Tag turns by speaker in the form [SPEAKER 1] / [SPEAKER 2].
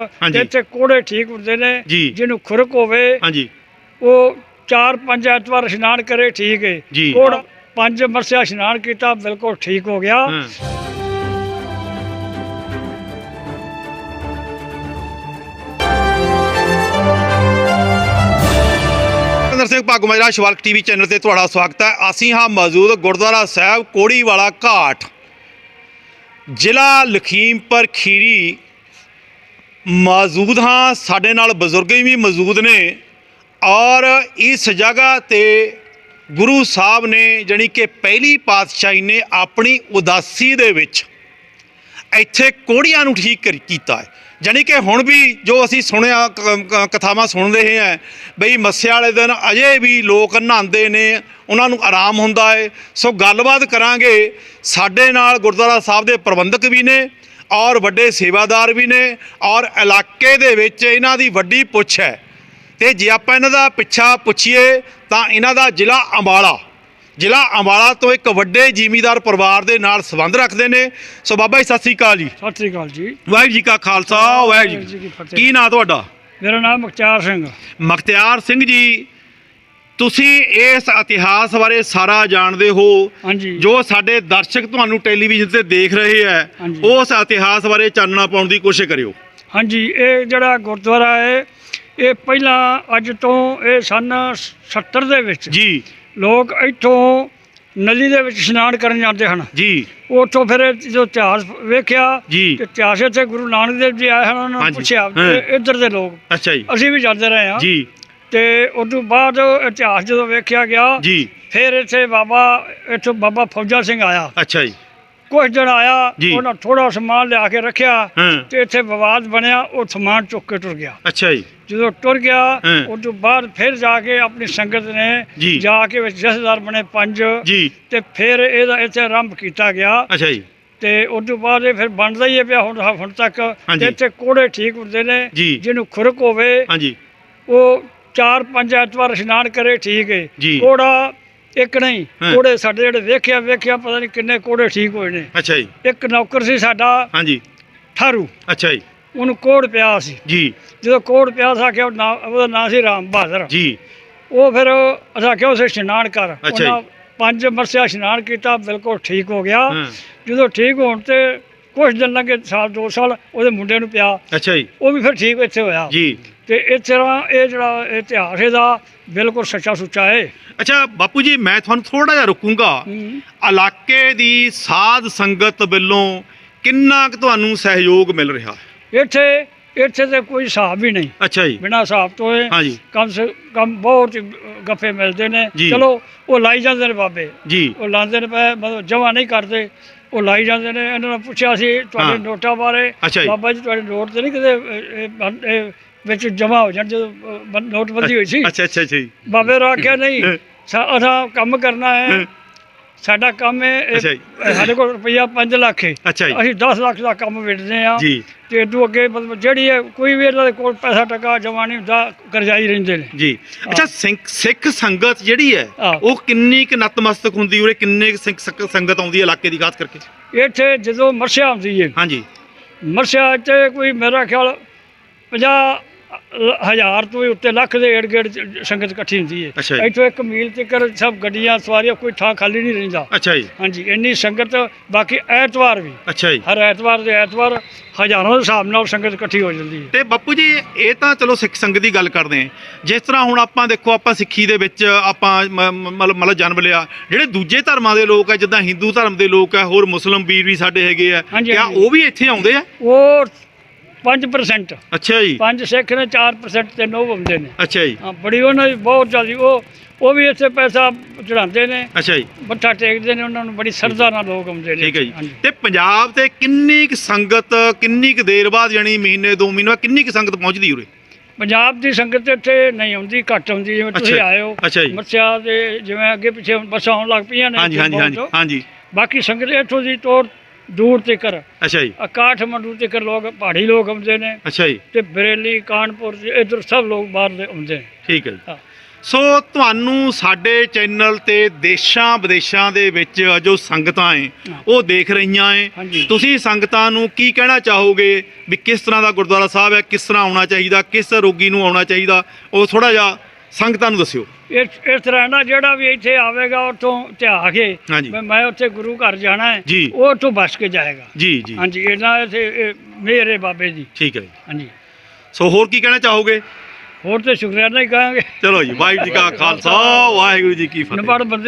[SPEAKER 1] ਹਾਂਜੀ।
[SPEAKER 2] ਤੇ ਇੱਥੇ ਕੋੜੇ ਠੀਕ ਹੁੰਦੇ ਨੇ
[SPEAKER 1] ਜੀ।
[SPEAKER 2] ਜਿਹਨੂੰ ਖੁਰਕ ਹੋਵੇ
[SPEAKER 1] ਹਾਂਜੀ
[SPEAKER 2] ਉਹ ਚਾਰ ਪੰਜ ਐਤਵਾਰ ਇਸ਼ਨਾਨ ਕਰੇ ਠੀਕ ਹੈ
[SPEAKER 1] ਜੀ।
[SPEAKER 2] ਕੋੜਾ ਪੰਜ ਮਰਸਿਆ ਇਸ਼ਨਾਨ ਕੀਤਾ ਬਿਲਕੁਲ ਠੀਕ ਹੋ ਗਿਆ
[SPEAKER 1] ਹਾਂ ਅੰਦਰ ਸਿੰਘ ਭਾਗਮਾਜਰਾ ਸ਼ਿਵਾਲਕ ਟੀਵੀ ਚੈਨਲ ਤੇ ਤੁਹਾਡਾ ਸਵਾਗਤ ਹੈ ਅਸੀਂ ਹਾਂ ਮੌਜੂਦ ਗੁਰਦੁਆਰਾ ਸਾਹਿਬ ਕੋੜੀ ਵਾਲਾ ਘਾਟ ਜ਼ਿਲ੍ਹਾ ਲਖੀਮਪੁਰ ਖੀਰੀ ਮੌਜੂਦ ਹਾਂ, ਸਾਡੇ ਨਾਲ ਬਜ਼ੁਰਗ ਵੀ ਮੌਜੂਦ ਨੇ ਔਰ ਇਸ ਜਗ੍ਹਾ ਤੇ ਗੁਰੂ ਸਾਹਿਬ ਨੇ ਜਾਣੀ ਕਿ ਪਹਿਲੀ ਪਾਤਸ਼ਾਹੀ ਨੇ ਆਪਣੀ ਉਦਾਸੀ ਦੇ ਵਿੱਚ ਇੱਥੇ ਕੋੜੀਆਂ ਨੂੰ ਠੀਕ ਕਰ- ਕੀਤਾ ਹੈ। ਜਾਣੀ ਕਿ ਹੁਣ ਵੀ ਜੋ ਅਸੀਂ ਸੁਣਿਆ, ਕ- ਕਥਾਵਾਂ ਸੁਣ ਰਹੇ ਹਾਂ, ਬਈ ਮੱਸਿਆ ਵਾਲੇ ਦਿਨ ਅਜੇ ਵੀ ਲੋਕ ਨਹਾਉਂਦੇ ਨੇ, ਉਹਨਾਂ ਨੂੰ ਆਰਾਮ ਹੁੰਦਾ ਹੈ। ਸੋ ਗੱਲਬਾਤ ਕਰਾਂਗੇ, ਸਾਡੇ ਨਾਲ ਗੁਰਦੁਆਰਾ ਸਾਹਿਬ ਦੇ ਪ੍ਰਬੰਧਕ ਵੀ ਨੇ ਔਰ ਵੱਡੇ ਸੇਵਾਦਾਰ ਵੀ ਨੇ ਔਰ ਇਲਾਕੇ ਦੇ ਵਿੱਚ ਇਹਨਾਂ ਦੀ ਵੱਡੀ ਪੁੱਛ ਹੈ। ਤੇ ਜੇ ਆਪਾਂ ਇਹਨਾਂ ਦਾ ਪਿੱਛਾ ਪੁੱਛੀਏ ਤਾਂ ਇਹਨਾਂ ਦਾ ਜ਼ਿਲ੍ਹਾ ਅੰਬਾਲਾ। ਜ਼ਿਲ੍ਹਾ ਅੰਬਾਲਾ ਤੋਂ ਇੱਕ ਵੱਡੇ ਜ਼ਿਮੀਂਦਾਰ ਪਰਿਵਾਰ ਦੇ ਨਾਲ ਸੰਬੰਧ ਰੱਖਦੇ ਨੇ। ਸੋ ਬਾਬਾ ਜੀ ਸਤਿ ਸ੍ਰੀ ਅਕਾਲ ਜੀ।
[SPEAKER 2] ਸਤਿ ਸ੍ਰੀ ਅਕਾਲ ਜੀ।
[SPEAKER 1] ਵਾਹਿਗੁਰੂ ਜੀ ਕਾ ਖਾਲਸਾ ਵਾਹਿਗੁਰੂ ਜੀ ਕੀ ਫਤਿਹ। ਕੀ ਨਾਂ ਤੁਹਾਡਾ?
[SPEAKER 2] ਮੇਰਾ ਨਾਮ ਮੁਖਤਿਆਰ ਸਿੰਘ।
[SPEAKER 1] ਮਖਤਿਆਰ ਸਿੰਘ ਜੀ ਤੁਸੀਂ ਇਸ ਇਤਿਹਾਸ ਬਾਰੇ ਸਾਰਾ ਜਾਣਦੇ ਹੋ
[SPEAKER 2] ਹਾਂਜੀ।
[SPEAKER 1] ਜੋ ਸਾਡੇ ਦਰਸ਼ਕ ਤੁਹਾਨੂੰ ਟੈਲੀਵਿਜ਼ਨ ਤੇ ਦੇਖ ਰਹੇ ਹੈ
[SPEAKER 2] ਹਾਂਜੀ।
[SPEAKER 1] ਉਸ ਇਤਿਹਾਸ ਬਾਰੇ ਚਾਨਣਾ ਪਾਉਣ ਦੀ ਕੋਸ਼ਿਸ਼ ਕਰਿਓ।
[SPEAKER 2] ਹਾਂਜੀ ਇਹ ਜਿਹੜਾ ਗੁਰਦੁਆਰਾ ਹੈ ਇਹ ਪਹਿਲਾਂ ਅੱਜ ਤੋਂ ਇਹ ਸਨ 70 ਦੇ ਵਿੱਚ
[SPEAKER 1] ਜੀ।
[SPEAKER 2] ਲੋਕ ਇੱਥੋਂ ਨਦੀ ਦੇ ਵਿੱਚ ਇਸ਼ਨਾਨ ਕਰਨ ਜਾਂਦੇ ਹਨ।
[SPEAKER 1] ਜੀ।
[SPEAKER 2] ਉੱਥੋਂ ਫਿਰ ਇਹ ਜੋ ਇਤਿਹਾਸ ਵੇਖਿਆ
[SPEAKER 1] ਜੀ।
[SPEAKER 2] ਤੇ ਇਤਿਹਾਸ ਇੱਥੇ ਗੁਰੂ ਨਾਨਕ ਦੇਵ ਜੀ ਆਏ ਹਨ ਉਹਨਾਂ ਨੂੰ
[SPEAKER 1] ਹਾਂਜੀ।
[SPEAKER 2] ਪੁੱਛਿਆ
[SPEAKER 1] ਹਾਂ।
[SPEAKER 2] ਇੱਧਰ ਦੇ ਲੋਕ।
[SPEAKER 1] ਅੱਛਾ ਜੀ।
[SPEAKER 2] ਅਸੀਂ ਵੀ ਜਾਂਦੇ ਰਹੇ ਹਾਂ।
[SPEAKER 1] ਜੀ।
[SPEAKER 2] ਤੇ ਉਸ ਤੋਂ ਬਾਅਦ ਇਤਿਹਾਸ ਜਦੋਂ ਵੇਖਿਆ ਗਿਆ
[SPEAKER 1] ਜੀ।
[SPEAKER 2] ਫਿਰ ਇੱਥੇ ਬਾਬਾ ਇੱਥੋਂ ਬਾਬਾ ਫੌਜਾ ਸਿੰਘ ਆਇਆ।
[SPEAKER 1] ਅੱਛਾ ਜੀ।
[SPEAKER 2] ਕੁਝ ਦਿਨ ਆਇਆ। ਉਹਨਾਂ ਥੋੜਾ ਸਮਾਨ ਲਿਆ ਕੇ ਰੱਖਿਆ ਤੇ ਇੱਥੇ ਵਿਵਾਦ ਬਣਿਆ ਉਹ ਸਮਾਨ ਚੁੱਕ ਕੇ ਟੁਰ ਗਿਆ।
[SPEAKER 1] ਅੱਛਾ ਜੀ।
[SPEAKER 2] ਜਦੋਂ ਟੁਰ ਗਿਆ। ਉਸ ਤੋਂ ਬਾਅਦ ਫਿਰ ਜਾ ਕੇ ਆਪਣੀ ਸੰਗਤ ਨੇ
[SPEAKER 1] ਜੀ।
[SPEAKER 2] ਕੇ ਵਿੱਚ ਜਥੇਦਾਰ ਬਣੇ ਪੰਜ
[SPEAKER 1] ਜੀ।
[SPEAKER 2] ਤੇ ਫਿਰ ਇਹਦਾ ਇੱਥੇ ਆਰੰਭ ਕੀਤਾ ਗਿਆ।
[SPEAKER 1] ਅੱਛਾ ਜੀ।
[SPEAKER 2] ਤੇ ਉਸ ਤੋਂ ਬਾਅਦ ਇਹ ਫਿਰ ਬਣਦਾ ਹੀ ਪਿਆ ਹੁਣ ਹੁਣ ਤੱਕ। ਇੱਥੇ ਕੋੜੇ ਠੀਕ ਹੁੰਦੇ ਨੇ। ਜਿਹਨੂੰ ਖੁਰਕ ਹੋਵੇ
[SPEAKER 1] ਹਾਂਜੀ।
[SPEAKER 2] ਉਹ ਚਾਰ ਪੰਜ ਐਤਵਾਰ ਇਸ਼ਨਾਨ ਕਰੇ ਠੀਕ ਹੈ
[SPEAKER 1] ਜੀ।
[SPEAKER 2] ਕੋੜਾ ਇੱਕ ਨਹੀਂ
[SPEAKER 1] ਹਾਂ।
[SPEAKER 2] ਕੋੜੇ ਸਾਡੇ ਜਿਹੜੇ ਵੇਖਿਆ ਵੇਖਿਆ ਪਤਾ ਨਹੀਂ ਕਿੰਨੇ ਕੋੜੇ ਠੀਕ ਹੋਏ ਨੇ।
[SPEAKER 1] ਅੱਛਾ ਜੀ।
[SPEAKER 2] ਇੱਕ ਨੌਕਰ ਸੀ ਸਾਡਾ
[SPEAKER 1] ਹਾਂਜੀ।
[SPEAKER 2] ਠਾਰੂ
[SPEAKER 1] ਅੱਛਾ ਜੀ।
[SPEAKER 2] ਉਹਨੂੰ ਕੋੜ ਪਿਆ ਸੀ।
[SPEAKER 1] ਜੀ।
[SPEAKER 2] ਜਦੋਂ ਕੋੜ ਪਿਆ ਸੀ ਆਖਿਆ ਉਹ ਨਾਂ- ਉਹਦਾ ਨਾਂ ਸੀ ਰਾਮ ਬਹਾਦਰ।
[SPEAKER 1] ਜੀ।
[SPEAKER 2] ਉਹ ਫਿਰ ਅਸਾਂ ਕਿਹਾ ਉਸੇ ਇਸ਼ਨਾਨ ਕਰ।
[SPEAKER 1] ਅੱਛਾ ਜੀ।
[SPEAKER 2] ਪੰਜ ਮਰਸਿਆ ਇਸ਼ਨਾਨ ਕੀਤਾ ਬਿਲਕੁਲ ਠੀਕ ਹੋ ਗਿਆ।
[SPEAKER 1] ਹਾਂ।
[SPEAKER 2] ਜਦੋਂ ਠੀਕ ਹੋਣ ਤੇ ਕੁਝ ਦਿਨ ਲੱਗੇ ਸਾਲ ਦੋ ਸਾਲ ਉਹਦੇ ਮੁੰਡੇ ਨੂੰ ਪਿਆ।
[SPEAKER 1] ਅੱਛਾ ਜੀ।
[SPEAKER 2] ਉਹ ਵੀ ਫਿਰ ਠੀਕ ਇੱਥੇ ਹੋਇਆ।
[SPEAKER 1] ਜੀ।
[SPEAKER 2] ਤੇ ਇਸ ਤਰ੍ਹਾਂ ਇਹ ਜਿਹੜਾ ਇਤਿਹਾਸ ਇਹਦਾ ਬਿਲਕੁਲ ਸੱਚਾ ਸੁੱਚਾ ਹੈ।
[SPEAKER 1] ਅੱਛਾ ਬਾਪੂ ਜੀ ਮੈਂ ਤੁਹਾਨੂੰ ਥੋੜਾ ਜਿਹਾ ਰੁਕੂੰਗਾ।
[SPEAKER 2] ਹੂੰ।
[SPEAKER 1] ਇਲਾਕੇ ਦੀ ਸਾਧ ਸੰਗਤ ਵੱਲੋਂ ਕਿੰਨਾ ਕੁ ਤੁਹਾਨੂੰ ਸਹਿਯੋਗ ਮਿਲ ਰਿਹਾ?
[SPEAKER 2] ਇੱਥੇ ਇੱਥੇ ਤੇ ਕੋਈ ਹਿਸਾਬ ਵੀ ਨਹੀਂ।
[SPEAKER 1] ਅੱਛਾ ਜੀ।
[SPEAKER 2] ਬਿਨਾਂ ਹਿਸਾਬ ਤੋਂ ਇਹ ਕਮ ਸੇ ਕਮ ਬਹੁਤ ਹੀ ਗੱਫੇ ਮਿਲਦੇ ਨੇ। ਚਲੋ ਉਹ ਲਾਈ ਜਾਂਦੇ ਨੇ ਬਾਬੇ।
[SPEAKER 1] ਜੀ।
[SPEAKER 2] ਉਹ ਲਾਉਂਦੇ ਨੇ ਪਏ ਮਤਲਬ ਜਮਾ ਨਹੀਂ ਕਰਦੇ। ਉਹ ਲਾਈ ਜਾਂਦੇ ਨੇ। ਇਹਨਾਂ ਨੂੰ ਪੁੱਛਿਆ ਸੀ
[SPEAKER 1] ਹਾਂ।
[SPEAKER 2] ਤੁਹਾਡੇ ਨੋਟਾਂ ਬਾਰੇ। ਬਾਬਾ ਜੀ ਤੁਹਾਡੇ ਨੋਟ ਤੇ ਨਹੀਂ ਕਿਤੇ ਵਿੱਚ ਜਮਾ ਹੋ ਜਾਣ ਜਦੋਂ ਨੋਟਬੰਦੀ ਹੋਈ ਸੀ।
[SPEAKER 1] ਅੱਛਾ ਅੱਛਾ ਜੀ।
[SPEAKER 2] ਬਾਬੇ ਨੇ ਆਖਿਆ ਨਹੀਂ ਅਸਾਂ ਕੰਮ ਕਰਨਾ ਹੈ। ਸਾਡਾ ਕੰਮ ਹੈ ਇਹ-
[SPEAKER 1] ਅੱਛਾ ਜੀ।
[SPEAKER 2] ਸਾਡੇ ਕੋਲ ਰੁਪਈਆ 5 ਲੱਖ ਹੈ
[SPEAKER 1] ਅੱਛਾ ਜੀ।
[SPEAKER 2] ਅਸੀਂ 10 ਲੱਖ ਦਾ ਕੰਮ ਵੇਚਦੇ ਆ
[SPEAKER 1] ਜੀ।
[SPEAKER 2] ਤੇ ਇਦੋਂ ਅੱਗੇ ਮਤਲਬ ਜਿਹੜੀ ਹੈ ਕੋਈ ਵੀ ਇਹਨਾਂ ਦੇ ਕੋਲ ਪੈਸਾ ਟਕਾ ਜਮਾ ਨਹੀਂ ਹੁੰਦਾ ਕਰਜ਼ਾਈ ਰਹਿੰਦੇ ਨੇ।
[SPEAKER 1] ਜੀ। ਅੱਛਾ ਸਿੱਖ ਸਿੱਖ ਸੰਗਤ ਜਿਹੜੀ ਹੈ
[SPEAKER 2] ਹਾਂ।
[SPEAKER 1] ਉਹ ਕਿੰਨੀ ਕੁ ਨਤਮਸਤਕ ਹੁੰਦੀ ਉਰੇ? ਕਿੰਨੇ ਕੁ ਸਿੱਖ ਸੰਗ- ਸੰਗਤ ਆਉਂਦੀ ਹੈ ਇਲਾਕੇ ਦੀ ਖਾਸ ਕਰਕੇ?
[SPEAKER 2] ਇੱਥੇ ਜਦੋਂ ਮਰਸਿਆ ਹੁੰਦੀ ਹੈ
[SPEAKER 1] ਹਾਂਜੀ।
[SPEAKER 2] ਮਰਸਿਆ ਤੇ ਕੋਈ ਮੇਰਾ ਖਿਆਲ 50 ਹਜ਼ਾਰ ਤੋਂ ਵੀ ਉੱਤੇ ਲੱਖ ਦੇ ਏੜ ਗੇੜ ਸੰਗਤ ਇਕੱਠੀ ਹੁੰਦੀ
[SPEAKER 1] ਅੱਛਾ
[SPEAKER 2] ਹੈ। ਇੱਥੋਂ ਇੱਕ ਮੀਲ ਤੱਕ ਸਭ ਗੱਡੀਆਂ ਸਵਾਰੀਆਂ ਕੋਈ ਥਾਂ ਖਾਲੀ ਨਹੀਂ ਰਹਿੰਦਾ।
[SPEAKER 1] ਅੱਛਾ ਜੀ।
[SPEAKER 2] ਹਾਂਜੀ ਇੰਨੀ ਸੰਗਤ ਬਾਕੀ ਐਤਵਾਰ ਵੀ।
[SPEAKER 1] ਅੱਛਾ ਜੀ।
[SPEAKER 2] ਹਰ ਐਤਵਾਰ ਦੇ ਐਤਵਾਰ ਹਜ਼ਾਰਾਂ ਦੇ ਹਿਸਾਬ ਨਾਲ ਸੰਗਤ ਇਕੱਠੀ ਹੋ ਜਾਂਦੀ ਹੈ
[SPEAKER 1] ਤੇ ਬਾਪੂ ਜੀ ਇਹ ਤਾਂ ਚਲੋ ਸਿੱਖ ਸੰਗਤ ਦੀ ਗੱਲ ਕਰਦੇ ਆਂ। ਜਿਸ ਤਰ੍ਹਾਂ ਹੁਣ ਆਪਾਂ ਦੇਖੋ ਆਪਾਂ ਸਿੱਖੀ ਦੇ ਵਿੱਚ ਆਪਾਂ ਮ- ਮ- ਮਤਲਬ ਮਤਲਬ ਜਨਮ ਲਿਆ। ਜਿਹੜੇ ਦੂਜੇ ਧਰਮਾਂ ਦੇ ਲੋਕ ਆ ਜਿੱਦਾਂ ਹਿੰਦੂ ਧਰਮ ਦੇ ਲੋਕ ਆ ਹੋਰ ਮੁਸਲਮ ਵੀਰ ਵੀ ਸਾਡੇ ਹੈਗੇ ਆ
[SPEAKER 2] ਹਾਂਜੀ,
[SPEAKER 1] ਕਿਆ
[SPEAKER 2] ਹਾਂਜੀ।
[SPEAKER 1] ਉਹ ਵੀ ਇੱਥੇ ਆਉਂਦੇ ਆ?
[SPEAKER 2] ਉਹ 5%
[SPEAKER 1] ਅੱਛਾ ਜੀ।
[SPEAKER 2] ਪੰਜ ਸਿੱਖ ਨੇ 4% ਤੇ ਨੋ ਹੁੰਦੇ ਨੇ।
[SPEAKER 1] ਅੱਛਾ ਜੀ।
[SPEAKER 2] ਹਾਂ ਬੜੀ ਉਹਨਾਂ ਦੀ ਬਹੁਤ ਜਲਦੀ ਉਹ ਉਹ ਵੀ ਇੱਥੇ ਪੈਸਾ ਚੜਾਉਂਦੇ ਨੇ।
[SPEAKER 1] ਅੱਛਾ ਜੀ।
[SPEAKER 2] ਮੱਥਾ ਟੇਕਦੇ ਨੇ ਉਹਨਾਂ ਨੂੰ ਬੜੀ ਸਰਦਾ ਨਾਲ ਲੋਕ ਆਉਂਦੇ ਨੇ।
[SPEAKER 1] ਠੀਕ ਹੈ
[SPEAKER 2] ਹਾਂਜੀ।
[SPEAKER 1] ਜੀ ਤੇ ਪੰਜਾਬ ਤੇ ਕਿੰਨੀ ਕੁ ਸੰਗਤ ਕਿੰਨੀ ਕੁ ਦੇਰ ਬਾਅਦ ਯਾਨੀ ਮਹੀਨੇ ਦੋ ਮਹੀਨੇ ਬਾਅਦ ਕਿੰਨੀ ਕੁ ਸੰਗਤ ਪਹੁੰਚਦੀ ਉਰੇ?
[SPEAKER 2] ਪੰਜਾਬ ਦੀ ਸੰਗਤ ਇੱਥੇ ਨਹੀਂ ਆਉਂਦੀ ਘੱਟ ਆਉਂਦੀ ਜਿਵੇਂ ਤੁਸੀਂ
[SPEAKER 1] ਅੱਛਾ,
[SPEAKER 2] ਆਏ ਹੋ
[SPEAKER 1] ਅੱਛਾ ਜੀ।
[SPEAKER 2] ਮੱਸਿਆ ਦੇ ਜਿਵੇਂ ਅੱਗੇ ਪਿੱਛੇ ਹੁਣ ਬੱਸਾਂ ਆਉਣ ਲੱਗ ਪਈਆਂ ਨੇ
[SPEAKER 1] ਹਾਂਜੀ
[SPEAKER 2] ਇੱਥੇ
[SPEAKER 1] ਹਾਂਜੀ ਹਾਂਜੀ
[SPEAKER 2] ਬਹੁਤ।
[SPEAKER 1] ਹਾਂਜੀ।
[SPEAKER 2] ਬਾਕੀ ਸੰਗਤ ਇੱਥੋਂ ਦੀ ਤੋਰ ਦੂਰ ਤੱਕ
[SPEAKER 1] ਅੱਛਾ ਜੀ।
[SPEAKER 2] ਕਾਠਮੰਡੂ ਤੱਕ ਲੋਕ ਪਹਾੜੀ ਲੋਕ ਆਉਂਦੇ ਨੇ
[SPEAKER 1] ਅੱਛਾ ਜੀ।
[SPEAKER 2] ਤੇ ਬਰੇਲੀ ਕਾਨਪੁਰ ਇੱਧਰ ਸਭ ਲੋਕ ਬਾਹਰ ਦੇ ਆਉਂਦੇ ਨੇ।
[SPEAKER 1] ਠੀਕ ਹੈ ਜੀ। ਸੋ ਤੁਹਾਨੂੰ ਸਾਡੇ ਚੈਨਲ ਤੇ ਦੇਸ਼ਾਂ ਵਿਦੇਸ਼ਾਂ ਦੇ ਵਿੱਚ ਜੋ ਸੰਗਤਾਂ ਏ ਉਹ ਦੇਖ ਰਹੀਆਂ ਏ। ਤੁਸੀਂ ਸੰਗਤਾਂ ਨੂੰ ਕੀ ਕਹਿਣਾ ਚਾਹੋਗੇ ਵੀ ਕਿਸ ਤਰ੍ਹਾਂ ਦਾ ਗੁਰਦੁਆਰਾ ਸਾਹਿਬ ਹੈ ਕਿਸ ਤਰ੍ਹਾਂ ਆਉਣਾ ਚਾਹੀਦਾ ਕਿਸ ਰੋਗੀ ਨੂੰ ਆਉਣਾ ਚਾਹੀਦਾ? ਉਹ ਥੋੜਾ ਜਿਹਾ ਸੰਗਤਾਂ ਨੂੰ ਦੱਸਿਓ।
[SPEAKER 2] ਇਸ ਇਸ ਤਰ੍ਹਾਂ ਨਾ ਜਿਹੜਾ ਵੀ ਇੱਥੇ ਆਵੇਗਾ ਉੱਥੋਂ ਧਿਆ ਕੇ
[SPEAKER 1] ਹਾਂਜੀ।
[SPEAKER 2] ਵੀ ਮੈਂ ਉੱਥੇ ਗੁਰੂ ਘਰ ਜਾਣਾ ਹੈ
[SPEAKER 1] ਜੀ।
[SPEAKER 2] ਉਹ ਉੱਥੋਂ ਬਸ ਕੇ ਜਾਏਗਾ।
[SPEAKER 1] ਜੀ ਜੀ।
[SPEAKER 2] ਹਾਂਜੀ ਇਹਨਾਂ ਇੱਥੇ ਮੇਰੇ ਬਾਬੇ ਦੀ।
[SPEAKER 1] ਠੀਕ ਹੈ ਜੀ।
[SPEAKER 2] ਹਾਂਜੀ।
[SPEAKER 1] ਸੋ ਹੋਰ ਕੀ ਕਹਿਣਾ ਚਾਹੋਗੇ?
[SPEAKER 2] ਹੋਰ ਤੇ ਸ਼ੁਕਰਾਨਾ ਹੀ ਕਹਾਂਗੇ।
[SPEAKER 1] ਚਲੋ ਜੀ ਵਾਹਿਗੁਰੂ ਜੀ ਕਾ ਖਾਲਸਾ ਵਾਹਿਗੁਰੂ ਜੀ ਕੀ ਫਤਿਹ।
[SPEAKER 2] ਨੰਬਰ ਬੰਦੇ